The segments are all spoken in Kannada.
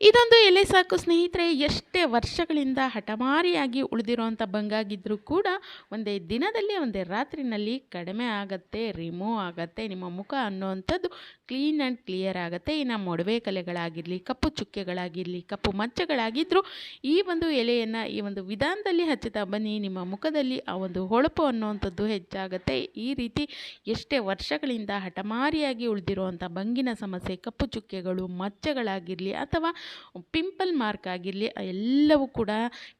ಇದೊಂದು ಎಲೆ ಸಾಕು ಸ್ನೇಹಿತರೆ, ಎಷ್ಟೇ ವರ್ಷಗಳಿಂದ ಹಠಮಾರಿಯಾಗಿ ಉಳಿದಿರುವಂಥ ಬಂಗಾಗಿದ್ದರೂ ಕೂಡ ಒಂದೇ ದಿನದಲ್ಲಿ, ಒಂದೇ ರಾತ್ರಿನಲ್ಲಿ ಕಡಿಮೆ ಆಗತ್ತೆ, ರಿಮೂವ್ ಆಗತ್ತೆ, ನಿಮ್ಮ ಮುಖ ಅನ್ನುವಂಥದ್ದು ಕ್ಲೀನ್ ಆ್ಯಂಡ್ ಕ್ಲಿಯರ್ ಆಗುತ್ತೆ. ಇನ್ನು ಮೊಡವೆ ಕಲೆಗಳಾಗಿರಲಿ, ಕಪ್ಪು ಚುಕ್ಕೆಗಳಾಗಿರಲಿ, ಕಪ್ಪು ಮಚ್ಚಗಳಾಗಿದ್ದರೂ ಈ ಒಂದು ಎಲೆಯನ್ನು, ಈ ಒಂದು ವಿಧಾನದಲ್ಲಿ ಹಚ್ಚುತ್ತಾ ಬನ್ನಿ. ನಿಮ್ಮ ಮುಖದಲ್ಲಿ ಆ ಒಂದು ಹೊಳಪು ಅನ್ನುವಂಥದ್ದು ಹೆಚ್ಚಾಗುತ್ತೆ. ಈ ರೀತಿ ಎಷ್ಟೇ ವರ್ಷಗಳಿಂದ ಹಠಮಾರಿಯಾಗಿ ಉಳಿದಿರುವಂಥ ಬಂಗಿನ ಸಮಸ್ಯೆ, ಕಪ್ಪು ಚುಕ್ಕೆಗಳು, ಮಚ್ಚಗಳಾಗಿರಲಿ ಅಥವಾ ಪಿಂಪಲ್ ಮಾರ್ಕ್ ಆಗಿರಲಿ ಎಲ್ಲವೂ ಕೂಡ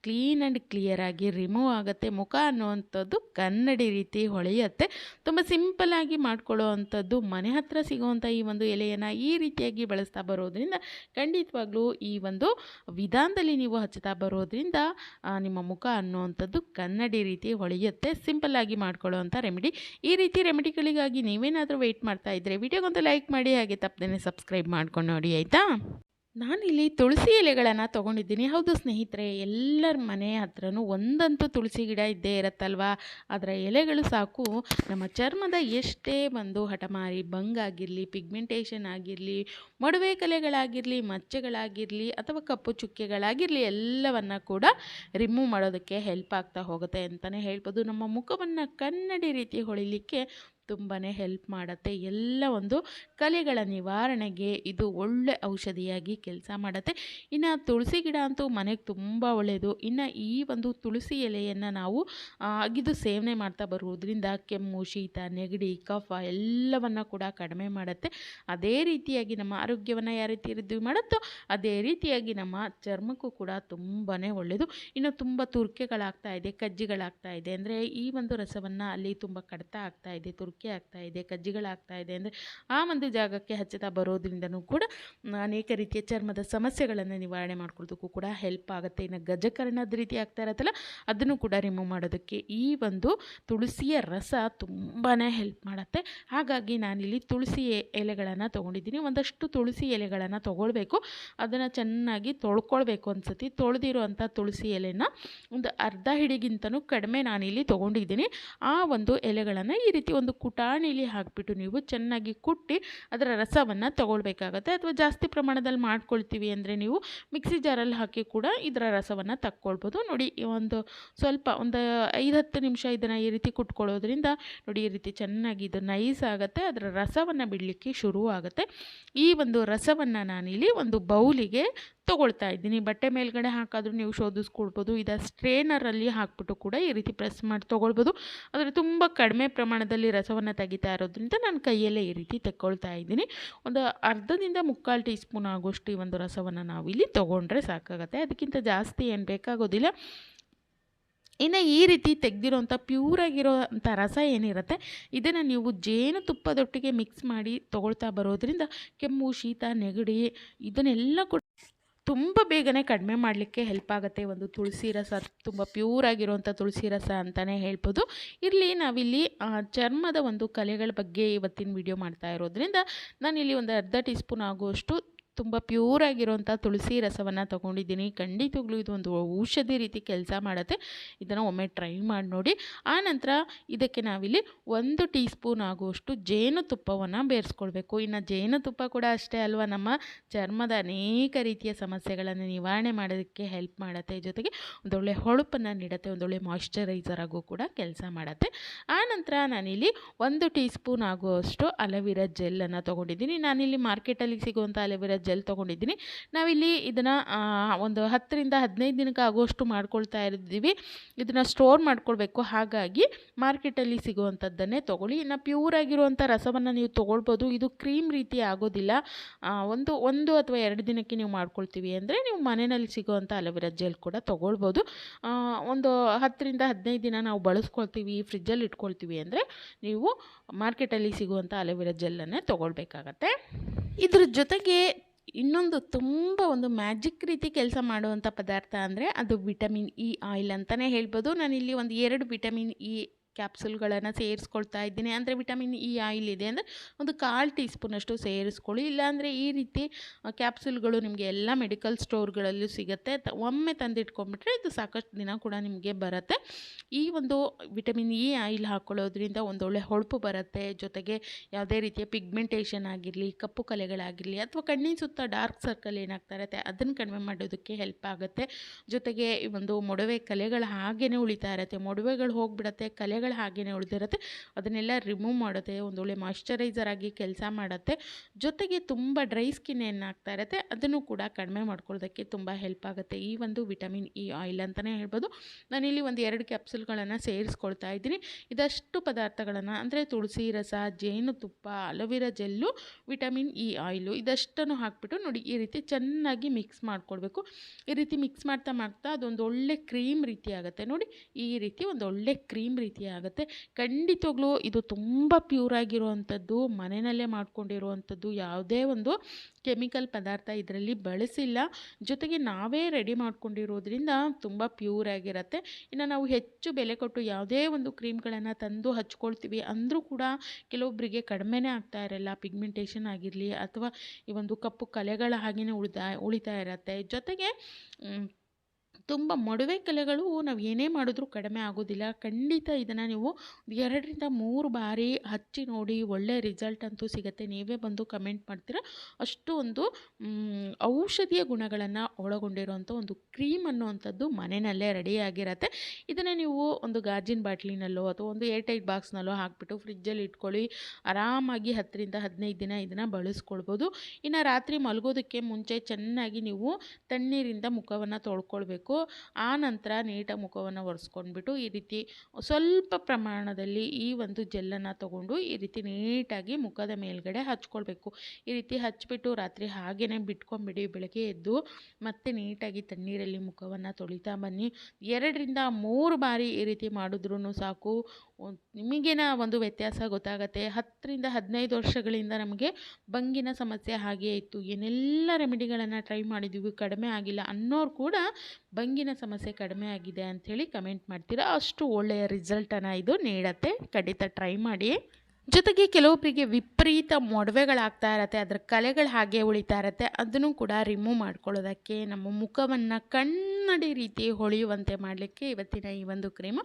ಕ್ಲೀನ್ ಆ್ಯಂಡ್ ಕ್ಲಿಯರ್ ಆಗಿ ರಿಮೂವ್ ಆಗುತ್ತೆ. ಮುಖ ಅನ್ನುವಂಥದ್ದು ಕನ್ನಡಿ ರೀತಿ ಹೊಳೆಯುತ್ತೆ. ತುಂಬ ಸಿಂಪಲ್ಲಾಗಿ ಮಾಡ್ಕೊಳ್ಳೋ ಅಂಥದ್ದು ಮನೆ ಹತ್ರ ಸಿಗುವಂಥ ಈ ಒಂದು ಎಲೆಯನ್ನು ಈ ರೀತಿಯಾಗಿ ಬಳಸ್ತಾ ಬರೋದ್ರಿಂದ ಖಂಡಿತವಾಗ್ಲೂ ಈ ಒಂದು ವಿಧಾನದಲ್ಲಿ ನೀವು ಹಚ್ಚುತ್ತಾ ಬರೋದ್ರಿಂದ ನಿಮ್ಮ ಮುಖ ಅನ್ನುವಂಥದ್ದು ಕನ್ನಡಿ ರೀತಿ ಹೊಳೆಯುತ್ತೆ. ಸಿಂಪಲ್ಲಾಗಿ ಮಾಡ್ಕೊಳ್ಳೋ ರೆಮಿಡಿ ಈ ರೀತಿ ರೆಮಿಡಿಗಳಿಗಾಗಿ ನೀವೇನಾದರೂ ವೆಯ್ಟ್ ಮಾಡ್ತಾ ಇದ್ದರೆ ವಿಡಿಯೋಗೊಂದು ಲೈಕ್ ಮಾಡಿ, ಹಾಗೆ ತಪ್ಪದೇ ಸಬ್ಸ್ಕ್ರೈಬ್ ಮಾಡ್ಕೊಂಡು ನೋಡಿ, ಆಯಿತಾ? ನಾನಿಲ್ಲಿ ತುಳಸಿ ಎಲೆಗಳನ್ನು ತೊಗೊಂಡಿದ್ದೀನಿ. ಹೌದು ಸ್ನೇಹಿತರೆ, ಎಲ್ಲರ ಮನೆ ಹತ್ರನೂ ಒಂದಂತೂ ತುಳಸಿ ಗಿಡ ಇದ್ದೇ ಇರುತ್ತಲ್ವಾ? ಅದರ ಎಲೆಗಳು ಸಾಕು. ನಮ್ಮ ಚರ್ಮದ ಎಷ್ಟೇ ಒಂದು ಹಠಮಾರಿ ಬಂಗಾಗಿರಲಿ ಪಿಗ್ಮೆಂಟೇಷನ್ ಆಗಿರಲಿ, ಮಡುವೆ ಕಲೆಗಳಾಗಿರಲಿ, ಮಚ್ಚೆಗಳಾಗಿರಲಿ, ಅಥವಾ ಕಪ್ಪು ಚುಕ್ಕೆಗಳಾಗಿರಲಿ, ಎಲ್ಲವನ್ನು ಕೂಡ ರಿಮೂವ್ ಮಾಡೋದಕ್ಕೆ ಹೆಲ್ಪ್ ಆಗ್ತಾ ಹೋಗುತ್ತೆ ಅಂತಲೇ ಹೇಳ್ಬೋದು. ನಮ್ಮ ಮುಖವನ್ನು ಕನ್ನಡಿ ರೀತಿ ಹೊಳಿಲಿಕ್ಕೆ ತುಂಬಾ ಹೆಲ್ಪ್ ಮಾಡುತ್ತೆ. ಎಲ್ಲ ಒಂದು ಕಲೆಗಳ ನಿವಾರಣೆಗೆ ಇದು ಒಳ್ಳೆ ಔಷಧಿಯಾಗಿ ಕೆಲಸ ಮಾಡುತ್ತೆ. ಇನ್ನು ತುಳಸಿ ಗಿಡ ಅಂತೂ ಮನೆಗೆ ತುಂಬ ಒಳ್ಳೆಯದು ಇನ್ನು ಈ ಒಂದು ತುಳಸಿ ಎಲೆಯನ್ನು ನಾವು ಅಗಿದು ಸೇವನೆ ಮಾಡ್ತಾ ಬರುವುದರಿಂದ ಕೆಮ್ಮು, ಶೀತ, ನೆಗಡಿ, ಕಫ ಎಲ್ಲವನ್ನು ಕೂಡ ಕಡಿಮೆ ಮಾಡುತ್ತೆ. ಅದೇ ರೀತಿಯಾಗಿ ನಮ್ಮ ಆರೋಗ್ಯವನ್ನು ಯಾವ ರೀತಿ ವೃದ್ಧಿ ಮಾಡುತ್ತೋ ಅದೇ ರೀತಿಯಾಗಿ ನಮ್ಮ ಚರ್ಮಕ್ಕೂ ಕೂಡ ತುಂಬಾ ಒಳ್ಳೆಯದು ಇನ್ನು ತುಂಬ ತುರ್ಕೆಗಳಾಗ್ತಾ ಇದೆ, ಕಜ್ಜಿಗಳಾಗ್ತಾ ಇದೆ. ಅಂದರೆ ಈ ಒಂದು ರಸವನ್ನು ಅಲ್ಲಿ ತುಂಬ ಕಡಿತ ಆಗ್ತಾ ಇದೆ ತುರ್ಕೆ ಆಗ್ತಾ ಇದೆ ಕಜ್ಜಿಗಳಾಗ್ತಾ ಇದೆ ಅಂದರೆ ಆ ಒಂದು ಜಾಗಕ್ಕೆ ಹಚ್ಚುತ್ತಾ ಬರೋದ್ರಿಂದನೂ ಕೂಡ ಅನೇಕ ರೀತಿಯ ಚರ್ಮದ ಸಮಸ್ಯೆಗಳನ್ನು ನಿವಾರಣೆ ಮಾಡ್ಕೊಳ್ಳೋದಕ್ಕೂ ಕೂಡ ಹೆಲ್ಪ್ ಆಗುತ್ತೆ. ಇನ್ನು ಗಜಕರ್ಣದ ರೀತಿ ಆಗ್ತಾ ಇರತ್ತಲ್ಲ, ಅದನ್ನು ಕೂಡ ರಿಮೂವ್ ಮಾಡೋದಕ್ಕೆ ಈ ಒಂದು ತುಳಸಿಯ ರಸ ತುಂಬಾ ಹೆಲ್ಪ್ ಮಾಡುತ್ತೆ. ಹಾಗಾಗಿ ನಾನಿಲ್ಲಿ ತುಳಸಿ ಎಲೆಗಳನ್ನು ತೊಗೊಂಡಿದ್ದೀನಿ. ಒಂದಷ್ಟು ತುಳಸಿ ಎಲೆಗಳನ್ನು ತೊಗೊಳ್ಬೇಕು. ಅದನ್ನು ಚೆನ್ನಾಗಿ ತೊಳ್ಕೊಳ್ಬೇಕು ಅನ್ಸತಿ ತೊಳೆದಿರುವಂಥ ತುಳಸಿ ಎಲೆನ ಒಂದು ಅರ್ಧ ಹಿಡಿಗಿಂತನೂ ಕಡಿಮೆ ನಾನಿಲ್ಲಿ ತೊಗೊಂಡಿದ್ದೀನಿ. ಆ ಒಂದು ಎಲೆಗಳನ್ನು ಈ ರೀತಿ ಒಂದು ಕುಟಾಣಿಲಿ ಹಾಕಿಬಿಟ್ಟು ನೀವು ಚೆನ್ನಾಗಿ ಕುಟ್ಟಿ ಅದರ ರಸವನ್ನು ತಗೊಳ್ಬೇಕಾಗತ್ತೆ ಅಥವಾ ಜಾಸ್ತಿ ಪ್ರಮಾಣದಲ್ಲಿ ಮಾಡ್ಕೊಳ್ತೀವಿ ಅಂದರೆ ನೀವು ಮಿಕ್ಸಿ ಜಾರಲ್ಲಿ ಹಾಕಿ ಕೂಡ ಇದರ ರಸವನ್ನು ತಕ್ಕೊಳ್ಬೋದು. ನೋಡಿ ಒಂದು ಸ್ವಲ್ಪ ಒಂದು ಐದು ಹತ್ತು ನಿಮಿಷ ಇದನ್ನು ಈ ರೀತಿ ಕುಟ್ಕೊಳ್ಳೋದ್ರಿಂದ ನೋಡಿ, ಈ ರೀತಿ ಚೆನ್ನಾಗಿ ಇದು ನೈಸ್ ಆಗುತ್ತೆ, ಅದರ ರಸವನ್ನು ಬಿಡಲಿಕ್ಕೆ ಶುರು ಆಗುತ್ತೆ ಈ ಒಂದು ರಸವನ್ನು ನಾನಿಲ್ಲಿ ಒಂದು ಬೌಲಿಗೆ ತೊಗೊಳ್ತಾ ಇದ್ದೀನಿ. ಬಟ್ಟೆ ಮೇಲ್ಗಡೆ ಹಾಕಾದರೂ ನೀವು ಶೋಧಿಸ್ಕೊಳ್ಬೋದು. ಇದು ಸ್ಟ್ರೇನರಲ್ಲಿ ಹಾಕ್ಬಿಟ್ಟು ಕೂಡ ಈ ರೀತಿ ಪ್ರೆಸ್ ಮಾಡಿ ತೊಗೊಳ್ಬೋದು. ಆದರೆ ತುಂಬ ಕಡಿಮೆ ಪ್ರಮಾಣದಲ್ಲಿ ರಸವನ್ನು ತೆಗಿತಾ ಇರೋದ್ರಿಂದ ನಾನು ಕೈಯಲ್ಲೇ ಈ ರೀತಿ ತೆಕ್ಕೊಳ್ತಾ ಇದ್ದೀನಿ. ಒಂದು ಅರ್ಧದಿಂದ ಮುಕ್ಕಾಲು ಟೀ ಸ್ಪೂನ್ ಆಗೋಷ್ಟು ಈ ಒಂದು ರಸವನ್ನು ಇಲ್ಲಿ ತೊಗೊಂಡ್ರೆ ಸಾಕಾಗುತ್ತೆ. ಅದಕ್ಕಿಂತ ಜಾಸ್ತಿ ಏನು ಬೇಕಾಗೋದಿಲ್ಲ. ಇನ್ನು ಈ ರೀತಿ ತೆಗೆದಿರೋಂಥ ಪ್ಯೂರಾಗಿರೋಂಥ ರಸ ಏನಿರುತ್ತೆ, ಇದನ್ನು ನೀವು ಜೇನುತುಪ್ಪದೊಟ್ಟಿಗೆ ಮಿಕ್ಸ್ ಮಾಡಿ ತೊಗೊಳ್ತಾ ಬರೋದ್ರಿಂದ ಕೆಮ್ಮು, ಶೀತ, ನೆಗಡಿ ಇದನ್ನೆಲ್ಲ ಕೂಡ ತುಂಬ ಬೇಗನೆ ಕಡಿಮೆ ಮಾಡಲಿಕ್ಕೆ ಹೆಲ್ಪ್ ಆಗುತ್ತೆ. ಒಂದು ತುಳಸಿ ರಸ ತುಂಬ ಪ್ಯೂರ್ ಆಗಿರುವಂಥ ತುಳಸಿ ರಸ ಅಂತಲೇ ಹೇಳ್ಬೋದು. ಇರಲಿ, ನಾವಿಲ್ಲಿ ಚರ್ಮದ ಒಂದು ಕಲೆಗಳ ಬಗ್ಗೆ ಇವತ್ತಿನ ವಿಡಿಯೋ ಮಾಡ್ತಾ ಇರೋದ್ರಿಂದ ನಾನಿಲ್ಲಿ ಒಂದು ಅರ್ಧ ಟೀ ಸ್ಪೂನ್ ಆಗುವಷ್ಟು ತುಂಬ ಪ್ಯೂರ್ ಆಗಿರುವಂಥ ತುಳಸಿ ರಸವನ್ನು ತೊಗೊಂಡಿದ್ದೀನಿ. ಖಂಡಿತವಾಗ್ಲೂ ಇದು ಒಂದು ಔಷಧಿ ರೀತಿ ಕೆಲಸ ಮಾಡುತ್ತೆ. ಇದನ್ನು ಒಮ್ಮೆ ಟ್ರೈ ಮಾಡಿ ನೋಡಿ. ಆನಂತರ ಇದಕ್ಕೆ ನಾವಿಲ್ಲಿ ಒಂದು ಟೀ ಸ್ಪೂನ್ ಆಗುವಷ್ಟು ಜೇನುತುಪ್ಪವನ್ನು ಬೇರಿಸ್ಕೊಳ್ಬೇಕು. ಇನ್ನು ಜೇನುತುಪ್ಪ ಕೂಡ ಅಷ್ಟೇ ಅಲ್ವಾ? ನಮ್ಮ ಚರ್ಮದ ಅನೇಕ ರೀತಿಯ ಸಮಸ್ಯೆಗಳನ್ನು ನಿವಾರಣೆ ಮಾಡೋದಕ್ಕೆ ಹೆಲ್ಪ್ ಮಾಡುತ್ತೆ. ಜೊತೆಗೆ ಒಂದೊಳ್ಳೆ ಹೊಳಪನ್ನು ನೀಡುತ್ತೆ. ಒಂದೊಳ್ಳೆ ಮಾಯಿಶ್ಚರೈಸರ್ ಆಗೂ ಕೂಡ ಕೆಲಸ ಮಾಡುತ್ತೆ. ಆನಂತರ ನಾನಿಲ್ಲಿ ಒಂದು ಟೀ ಸ್ಪೂನ್ ಆಗುವಷ್ಟು ಅಲವಿರಾ ಜೆಲ್ಲನ್ನು ತೊಗೊಂಡಿದ್ದೀನಿ. ನಾನಿಲ್ಲಿ ಮಾರ್ಕೆಟಲ್ಲಿ ಸಿಗುವಂಥ ಅಲವಿರಾ ಜೆಲ್ ತೊಗೊಂಡಿದ್ದೀನಿ. ನಾವಿಲ್ಲಿ ಇದನ್ನು ಒಂದು ಹತ್ತರಿಂದ ಹದಿನೈದು ದಿನಕ್ಕೆ ಆಗೋಷ್ಟು ಮಾಡ್ಕೊಳ್ತಾ ಇದ್ದೀವಿ ಇದನ್ನು ಸ್ಟೋರ್ ಮಾಡ್ಕೊಳ್ಬೇಕು. ಹಾಗಾಗಿ ಮಾರ್ಕೆಟಲ್ಲಿ ಸಿಗುವಂಥದ್ದನ್ನೇ ತೊಗೊಳ್ಳಿ. ಇನ್ನು ಪ್ಯೂರ್ ಆಗಿರುವಂಥ ರಸವನ್ನು ನೀವು ತೊಗೊಳ್ಬೋದು. ಇದು ಕ್ರೀಮ್ ರೀತಿ ಆಗೋದಿಲ್ಲ. ಒಂದು ಒಂದು ಅಥವಾ ಎರಡು ದಿನಕ್ಕೆ ನೀವು ಮಾಡ್ಕೊಳ್ತೀವಿ ಅಂದರೆ ನೀವು ಮನೆಯಲ್ಲಿ ಸಿಗುವಂಥ ಅಲೋವೆರಾ ಜೆಲ್ ಕೂಡ ತೊಗೊಳ್ಬೋದು. ಒಂದು ಹತ್ತರಿಂದ ಹದಿನೈದು ದಿನ ನಾವು ಬಳಸ್ಕೊಳ್ತೀವಿ, ಫ್ರಿಜ್ಜಲ್ಲಿ ಇಟ್ಕೊಳ್ತೀವಿ ಅಂದರೆ ನೀವು ಮಾರ್ಕೆಟಲ್ಲಿ ಸಿಗುವಂಥ ಅಲೋವೆರಾ ಜೆಲ್ಲನ್ನೇ ತೊಗೊಳ್ಬೇಕಾಗತ್ತೆ. ಇದ್ರ ಜೊತೆಗೆ ಇನ್ನೊಂದು ತುಂಬ ಒಂದು ಮ್ಯಾಜಿಕ್ ರೀತಿ ಕೆಲಸ ಮಾಡುವಂಥ ಪದಾರ್ಥ ಅಂದರೆ ಅದು ವಿಟಮಿನ್ ಇ ಆಯಿಲ್ ಅಂತಲೇ ಹೇಳ್ಬೋದು. ನಾನಿಲ್ಲಿ ಒಂದು ಎರಡು ವಿಟಮಿನ್ ಇ ಕ್ಯಾಪ್ಸುಲ್ಗಳನ್ನು ಸೇರಿಸ್ಕೊಳ್ತಾ ಇದ್ದೀನಿ. ಅಂದರೆ ವಿಟಮಿನ್ ಇ ಆಯಿಲ್ ಇದೆ. ಅಂದರೆ ಒಂದು ಕಾಲು ಟೀ ಸ್ಪೂನಷ್ಟು ಸೇರಿಸ್ಕೊಳ್ಳಿ. ಇಲ್ಲಾಂದರೆ ಈ ರೀತಿ ಕ್ಯಾಪ್ಸೂಲ್ಗಳು ನಿಮಗೆ ಎಲ್ಲ ಮೆಡಿಕಲ್ ಸ್ಟೋರ್ಗಳಲ್ಲೂ ಸಿಗುತ್ತೆ. ಒಮ್ಮೆ ತಂದಿಟ್ಕೊಂಡ್ಬಿಟ್ರೆ ಇದು ಸಾಕಷ್ಟು ದಿನ ಕೂಡ ನಿಮಗೆ ಬರುತ್ತೆ. ಈ ಒಂದು ವಿಟಮಿನ್ ಇ ಆಯಿಲ್ ಹಾಕ್ಕೊಳ್ಳೋದ್ರಿಂದ ಒಂದೊಳ್ಳೆ ಹೊಳಪು ಬರುತ್ತೆ. ಜೊತೆಗೆ ಯಾವುದೇ ರೀತಿಯ ಪಿಗ್ಮೆಂಟೇಷನ್ ಆಗಿರಲಿ, ಕಪ್ಪು ಕಲೆಗಳಾಗಿರಲಿ, ಅಥವಾ ಕಣ್ಣಿನ ಸುತ್ತ ಡಾರ್ಕ್ ಸರ್ಕಲ್ ಏನಾಗ್ತಾ ಇರುತ್ತೆ, ಅದನ್ನು ಕಡಿಮೆ ಮಾಡೋದಕ್ಕೆ ಹೆಲ್ಪ್ ಆಗುತ್ತೆ. ಜೊತೆಗೆ ಈ ಒಂದು ಮೊಡವೆ ಕಲೆಗಳು ಹಾಗೇ ಉಳಿತಾ ಇರುತ್ತೆ. ಮೊಡವೆಗಳು ಹೋಗಿಬಿಡತ್ತೆ, ಕಲೆಗಳು ಹಾಗೇ ಉಳಿದಿರುತ್ತೆ. ಅದನ್ನೆಲ್ಲ ರಿಮೂವ್ ಮಾಡುತ್ತೆ ಒಳ್ಳೆ ಮಾಯ್ಶ್ಚರೈಸರ್ ಆಗಿ ಕೆಲಸ ಮಾಡುತ್ತೆ. ಜೊತೆಗೆ ತುಂಬ ಡ್ರೈ ಸ್ಕಿನ್ ಏನಾಗ್ತಾ ಇರುತ್ತೆ, ಅದನ್ನು ಕೂಡ ಕಡಿಮೆ ಮಾಡ್ಕೊಳ್ಳೋದಕ್ಕೆ ತುಂಬ ಹೆಲ್ಪ್ ಆಗುತ್ತೆ. ಈ ಒಂದು ವಿಟಮಿನ್ ಇ ಆಯಿಲ್ ಅಂತಲೇ ಹೇಳ್ಬೋದು. ನಾನಿಲ್ಲಿ ಒಂದು ಎರಡು ಕ್ಯಾಪ್ಸುಲ್ಗಳನ್ನು ಸೇರಿಸ್ಕೊಳ್ತಾ ಇದ್ದೀನಿ. ಇದಷ್ಟು ಪದಾರ್ಥಗಳನ್ನು, ಅಂದರೆ ತುಳಸಿ ರಸ ಜೇನುತುಪ್ಪ aloe vera gel vitamin E oil ಇದಷ್ಟನ್ನು ಹಾಕ್ಬಿಟ್ಟು ನೋಡಿ, ಈ ರೀತಿ ಚೆನ್ನಾಗಿ ಮಿಕ್ಸ್ ಮಾಡ್ಕೊಳ್ಬೇಕು. ಈ ರೀತಿ ಮಿಕ್ಸ್ ಮಾಡ್ತಾ ಮಾಡ್ತಾ ಅದೊಂದು ಒಳ್ಳೆ ಕ್ರೀಮ್ ರೀತಿ ಆಗುತ್ತೆ. ನೋಡಿ, ಈ ರೀತಿ ಒಂದು ಒಳ್ಳೆ ಕ್ರೀಮ್ ರೀತಿ ಆಗುತ್ತೆ. ಖಂಡಿತವಾಗ್ಲೂ ಇದು ತುಂಬ ಪ್ಯೂರ್ ಆಗಿರುವಂಥದ್ದು, ಮನೆಯಲ್ಲೇ ಮಾಡ್ಕೊಂಡಿರುವಂಥದ್ದು, ಯಾವುದೇ ಒಂದು ಕೆಮಿಕಲ್ ಪದಾರ್ಥ ಇದರಲ್ಲಿ ಬಳಸಿಲ್ಲ. ಜೊತೆಗೆ ನಾವೇ ರೆಡಿ ಮಾಡ್ಕೊಂಡಿರೋದ್ರಿಂದ ತುಂಬ ಪ್ಯೂರ್ ಆಗಿರುತ್ತೆ. ಇನ್ನು ನಾವು ಹೆಚ್ಚು ಬೆಲೆ ಕೊಟ್ಟು ಯಾವುದೇ ಒಂದು ಕ್ರೀಮ್ಗಳನ್ನು ತಂದು ಹಚ್ಕೊಳ್ತೀವಿ ಅಂದರೂ ಕೂಡ ಕೆಲವೊಬ್ಬರಿಗೆ ಕಡಿಮೆನೇ ಆಗ್ತಾ ಇರಲ್ಲ. ಪಿಗ್ಮೆಂಟೇಷನ್ ಆಗಿರಲಿ ಅಥವಾ ಈ ಒಂದು ಕಪ್ಪು ಕಲೆಗಳ ಹಾಗೆಯೇ ಉಳಿತಾ ಉಳಿತಾ ಇರತ್ತೆ. ಜೊತೆಗೆ ತುಂಬ ಮೊಡವೆ ಕಲೆಗಳು ನಾವು ಏನೇ ಮಾಡಿದ್ರೂ ಕಡಿಮೆ ಆಗೋದಿಲ್ಲ. ಖಂಡಿತ ಇದನ್ನು ನೀವು ಎರಡರಿಂದ ಮೂರು ಬಾರಿ ಹಚ್ಚಿ ನೋಡಿ ಒಳ್ಳೆ ರಿಸಲ್ಟ್ ಅಂತೂ ಸಿಗುತ್ತೆ. ನೀವೇ ಬಂದು ಕಮೆಂಟ್ ಮಾಡ್ತೀರಾ? ಅಷ್ಟು ಒಂದು ಔಷಧೀಯ ಗುಣಗಳನ್ನು ಒಳಗೊಂಡಿರುವಂಥ ಒಂದು ಕ್ರೀಮ್ ಅನ್ನುವಂಥದ್ದು ಮನೆಯಲ್ಲೇ ರೆಡಿಯಾಗಿರತ್ತೆ ಇದನ್ನು ನೀವು ಒಂದು ಗಾಜಿನ ಬಾಟ್ಲಿನಲ್ಲೋ ಅಥವಾ ಒಂದು ಏರ್ ಟೈಟ್ ಬಾಕ್ಸ್ನಲ್ಲೋ ಹಾಕ್ಬಿಟ್ಟು ಫ್ರಿಜ್ಜಲ್ಲಿ ಇಟ್ಕೊಳ್ಳಿ. ಆರಾಮಾಗಿ ಹತ್ತರಿಂದ ಹದಿನೈದು ದಿನ ಇದನ್ನು ಬಳಸ್ಕೊಳ್ಬೋದು. ಇನ್ನು ರಾತ್ರಿ ಮಲಗೋದಕ್ಕೆ ಮುಂಚೆ ಚೆನ್ನಾಗಿ ನೀವು ತಣ್ಣೀರಿಂದ ಮುಖವನ್ನು ತೊಳ್ಕೊಳ್ಬೇಕು. ಆ ನಂತರ ನೀಟಾಗಿ ಮುಖವನ್ನು ಒರೆಸ್ಕೊಂಡ್ಬಿಟ್ಟು ಈ ರೀತಿ ಸ್ವಲ್ಪ ಪ್ರಮಾಣದಲ್ಲಿ ಈ ಒಂದು ಜೆಲ್ಲನ್ನು ತಗೊಂಡು ಈ ರೀತಿ ನೀಟಾಗಿ ಮುಖದ ಮೇಲ್ಗಡೆ ಹಚ್ಕೊಳ್ಬೇಕು. ಈ ರೀತಿ ಹಚ್ಚಿಬಿಟ್ಟು ರಾತ್ರಿ ಹಾಗೇ ಬಿಟ್ಕೊಂಡ್ಬಿಡಿ ಬೆಳಗ್ಗೆ ಎದ್ದು ಮತ್ತೆ ನೀಟಾಗಿ ತಣ್ಣೀರಲ್ಲಿ ಮುಖವನ್ನು ತೊಳಿತಾ ಬನ್ನಿ. ಎರಡರಿಂದ ಮೂರು ಬಾರಿ ಈ ರೀತಿ ಮಾಡಿದ್ರೂ ಸಾಕು. ನಿಮಗೇನ ಒಂದು ವ್ಯತ್ಯಾಸ ಗೊತ್ತಾಗತ್ತೆ. ಹತ್ತರಿಂದ ಹದಿನೈದು ವರ್ಷಗಳಿಂದ ನಮಗೆ ಬಂಗಿನ ಸಮಸ್ಯೆ ಹಾಗೇ ಇತ್ತು. ಏನೆಲ್ಲ ರೆಮಿಡಿಗಳನ್ನು ಟ್ರೈ ಮಾಡಿದ್ದೀವಿ ಕಡಿಮೆ ಆಗಿಲ್ಲ ಅನ್ನೋರು ಕೂಡ ಬಂಗಿನ ಸಮಸ್ಯೆ ಕಡಿಮೆ ಆಗಿದೆ ಅಂಥೇಳಿ ಕಮೆಂಟ್ ಮಾಡ್ತೀರಾ? ಅಷ್ಟು ಒಳ್ಳೆಯ ರಿಸಲ್ಟನ್ನು ಇದು ನೀಡತ್ತೆ. ಖಂಡಿತ ಟ್ರೈ ಮಾಡಿ. ಜೊತೆಗೆ ಕೆಲವೊಬ್ಬರಿಗೆ ವಿಪರೀತ ಮೊಡವೆಗಳಾಗ್ತಾ ಇರತ್ತೆ, ಅದರ ಕಲೆಗಳು ಹಾಗೆ ಉಳಿತಾ ಇರತ್ತೆ, ಅದನ್ನು ಕೂಡ ರಿಮೂವ್ ಮಾಡ್ಕೊಳ್ಳೋದಕ್ಕೆ ನಮ್ಮ ಮುಖವನ್ನು ಕಣ್ಣಡಿ ರೀತಿ ಹೊಳೆಯುವಂತೆ ಮಾಡಲಿಕ್ಕೆ ಇವತ್ತಿನ ಈ ಒಂದು ಕ್ರೀಮು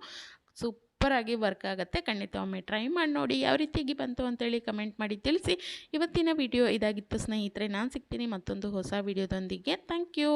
ಸೂಪರಾಗಿ ವರ್ಕ್ ಆಗುತ್ತೆ. ಖಂಡಿತ ಒಮ್ಮೆ ಟ್ರೈ ಮಾಡಿ ನೋಡಿ. ಯಾವ ರೀತಿಯಾಗಿ ಬಂತು ಅಂತೇಳಿ ಕಮೆಂಟ್ ಮಾಡಿ ತಿಳಿಸಿ. ಇವತ್ತಿನ ವಿಡಿಯೋ ಇದಾಗಿತ್ತು ಸ್ನೇಹಿತರೆ, ನಾನು ಸಿಗ್ತೀನಿ ಮತ್ತೊಂದು ಹೊಸ ವಿಡಿಯೋದೊಂದಿಗೆ ಥ್ಯಾಂಕ್ ಯು